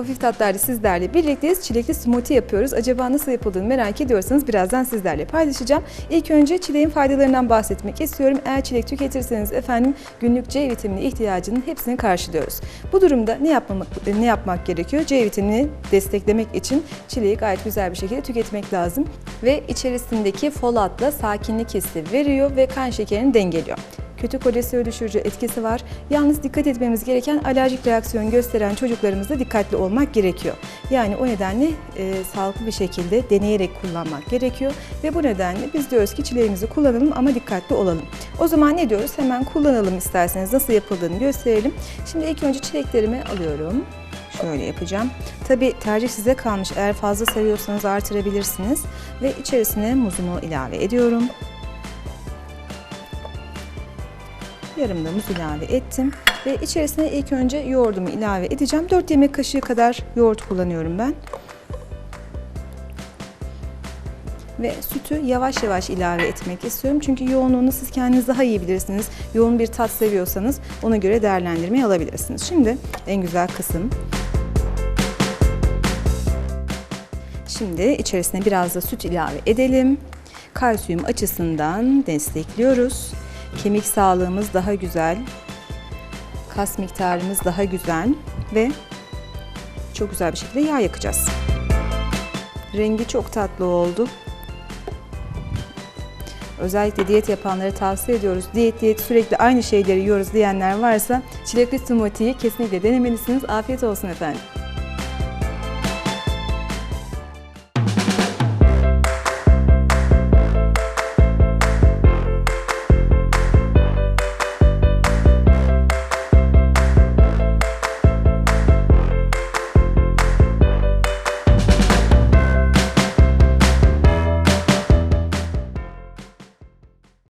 Hafif tatlarla sizlerle birlikteyiz. Çilekli smoothie yapıyoruz. Acaba nasıl yapıldığını merak ediyorsanız birazdan sizlerle paylaşacağım. İlk önce çileğin faydalarından bahsetmek istiyorum. Eğer çilek tüketirseniz efendim günlük C vitamini ihtiyacının hepsini karşılıyoruz. Bu durumda ne yapmamak ne yapmak gerekiyor? C vitamini desteklemek için çileği gayet güzel bir şekilde tüketmek lazım ve içerisindeki folatla sakinlik hissi veriyor ve kan şekerini dengeliyor kötü kolesterol düşürücü etkisi var. Yalnız dikkat etmemiz gereken alerjik reaksiyon gösteren çocuklarımızda dikkatli olmak gerekiyor. Yani o nedenle e, sağlıklı bir şekilde deneyerek kullanmak gerekiyor ve bu nedenle biz diyoruz ki çileğimizi kullanalım ama dikkatli olalım. O zaman ne diyoruz? Hemen kullanalım isterseniz nasıl yapıldığını gösterelim. Şimdi ilk önce çileklerimi alıyorum. Şöyle yapacağım. Tabi tercih size kalmış. Eğer fazla seviyorsanız artırabilirsiniz. Ve içerisine muzumu ilave ediyorum. Yarım da muz ilave ettim. Ve içerisine ilk önce yoğurdumu ilave edeceğim. 4 yemek kaşığı kadar yoğurt kullanıyorum ben. Ve sütü yavaş yavaş ilave etmek istiyorum. Çünkü yoğunluğunu siz kendiniz daha iyi bilirsiniz. Yoğun bir tat seviyorsanız ona göre değerlendirmeyi alabilirsiniz. Şimdi en güzel kısım. Şimdi içerisine biraz da süt ilave edelim. Kalsiyum açısından destekliyoruz. Kemik sağlığımız daha güzel. Kas miktarımız daha güzel ve çok güzel bir şekilde yağ yakacağız. Rengi çok tatlı oldu. Özellikle diyet yapanlara tavsiye ediyoruz. Diyet diyet sürekli aynı şeyleri yiyoruz diyenler varsa çilekli smoothie'yi kesinlikle denemelisiniz. Afiyet olsun efendim.